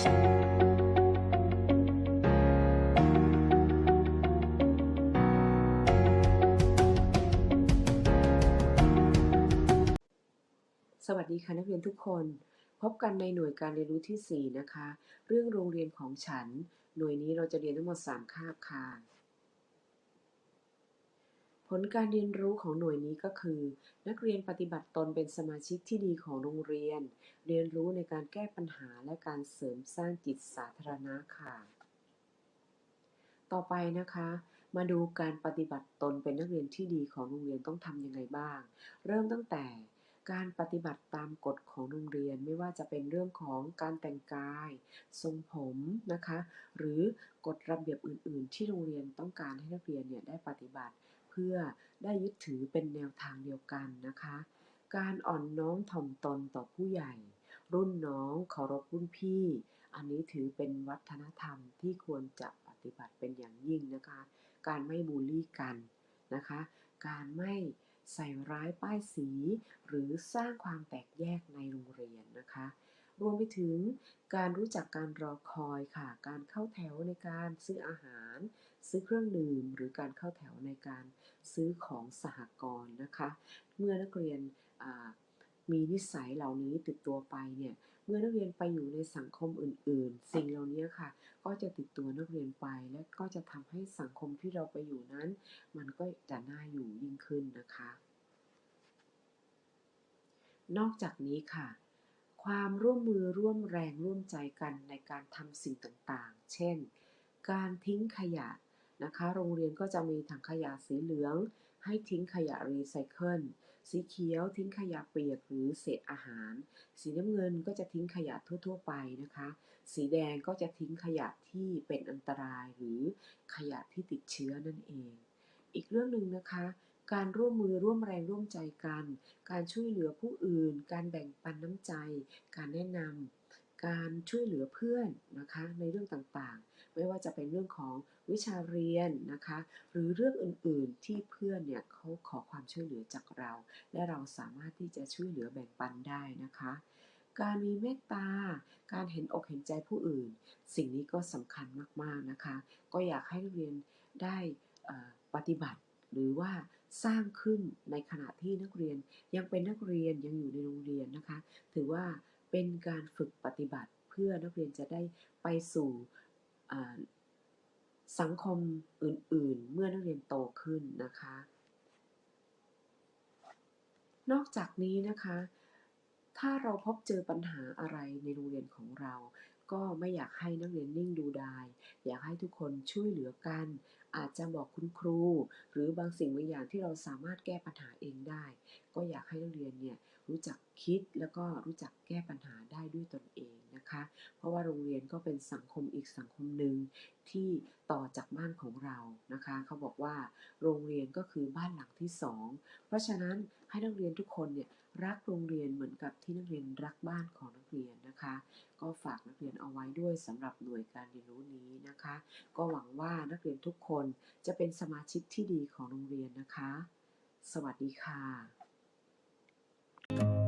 สวัสดีค่ะนักเรียนทุกคน พบกันในหน่วยการเรียนรู้ที่ 4 นะคะ เรื่องโรงเรียนของฉัน หน่วยนี้เราจะเรียนทั้งหมด 3 คาบค่ะ ผลการเรียนรู้ของหน่วยนี้ก็คือ นักเรียนปฏิบัติตนเป็นสมาชิกที่ดีของโรงเรียน เรียนรู้ในการแก้ปัญหาและการเสริมสร้างจิตสาธารณะค่ะ ต่อไปนะคะ มาดูการปฏิบัติตนเป็นนักเรียนที่ดีของโรงเรียนต้องทำยังไงบ้าง เริ่มตั้งแต่การปฏิบัติตามกฎของโรงเรียนไม่ว่าจะเป็นเรื่องของการแต่งกาย ทรงผมนะคะ หรือกฎระเบียบอื่น ๆ ที่โรงเรียนต้องการให้นักเรียนเนี่ยได้ปฏิบัติ เพื่อได้ยึดถือเป็นแนวทางเดียวกันนะคะ การอ่อนน้อมถ่อมตนต่อผู้ใหญ่ รุ่นน้องเคารพรุ่นพี่ อันนี้ถือเป็นวัฒนธรรมที่ควรจะปฏิบัติเป็นอย่างยิ่งนะคะ การไม่บูลลี่กันนะคะ การไม่ใส่ร้ายป้ายสี หรือสร้างความแตกแยกในโรงเรียนนะคะ รวมไปถึงการรู้จักการรอคอยค่ะ การเข้าแถวในการซื้ออาหาร ซื้อเครื่องดื่มหรือการเข้าแถวในการซื้อของสหกรณ์นะคะ เมื่อนักเรียนมีนิสัยเหล่านี้ติดตัวไปเนี่ย เมื่อนักเรียนไปอยู่ในสังคมอื่น ๆ สิ่งเหล่านี้ค่ะ ก็จะติดตัวนักเรียนไป และก็จะทำให้สังคมที่เราไปอยู่นั้น มันก็จะน่าอยู่ยิ่งขึ้นนะคะ นอกจากนี้ค่ะ ความร่วมมือร่วมแรงร่วมใจกันในการทำสิ่งต่าง ๆ เช่น การทิ้งขยะ นะคะ โรงเรียนก็จะมีถังขยะสีเหลือง ให้ทิ้งขยะรีไซเคิล สีเขียวทิ้งขยะเปียกหรือเศษอาหาร สีน้ำเงินก็จะทิ้งขยะทั่ว ๆ ไปนะคะ สีแดงก็จะทิ้งขยะที่เป็นอันตรายหรือขยะที่ติดเชื้อนั่นเอง อีกเรื่องหนึ่งนะคะการร่วมมือร่วมแรงร่วมใจกัน การช่วยเหลือผู้อื่น การแบ่งปันน้ำใจ การแนะนำ การช่วยเหลือเพื่อนนะคะในเรื่องต่างๆ ไม่ว่าจะเป็นเรื่องของวิชาเรียนนะคะ หรือเรื่องอื่นๆที่เพื่อนเนี่ยเขาขอความช่วยเหลือจากเรา และเราสามารถที่จะช่วยเหลือแบ่งปันได้นะคะ การมีเมตตา การเห็นอกเห็นใจผู้อื่น สิ่งนี้ก็สำคัญมากๆนะคะ ก็อยากให้นักเรียนได้ปฏิบัติ หรือว่าสร้างขึ้นในขณะที่นักเรียนยังเป็นนักเรียนยังอยู่ในโรงเรียนนะคะ ถือว่าเป็นการฝึกปฏิบัติเพื่อนักเรียนจะได้ไปสู่ สังคมอื่นๆ เมื่อนักเรียนโตขึ้นนะคะ นอกจากนี้นะคะ ถ้าเราพบเจอปัญหาอะไรในโรงเรียนของเรา ก็ไม่อยากให้นักเรียนนิ่งดูดาย อยากให้ทุกคนช่วยเหลือกันอาจจะบอกคุณครู หรือบางสิ่งบางอย่างที่เราสามารถแก้ปัญหาเองได้ ก็อยากให้นักเรียนเนี่ยรู้จักคิดแล้วก็รู้จักแก้ปัญหาได้ด้วยตนเองนะคะ เพราะว่าโรงเรียนก็เป็นสังคมอีกสังคมหนึ่งที่ต่อจากบ้านของเรานะคะ เขาบอกว่าโรงเรียนก็คือบ้านหลังที่สองเพราะฉะนั้นให้นักเรียนทุกคนเนี่ยรักโรงเรียนเหมือนกับที่นักเรียนรักบ้านของนักเรียนนะคะ ก็ฝากนักเรียนเอาไว้ด้วยสำหรับหน่วยการเรียนรู้นี้นะคะ ก็หวังว่านักเรียนทุกคนนจะเป็นสมาชิกที่ดีของโรงเรียนนะคะ สวัสดีค่ะ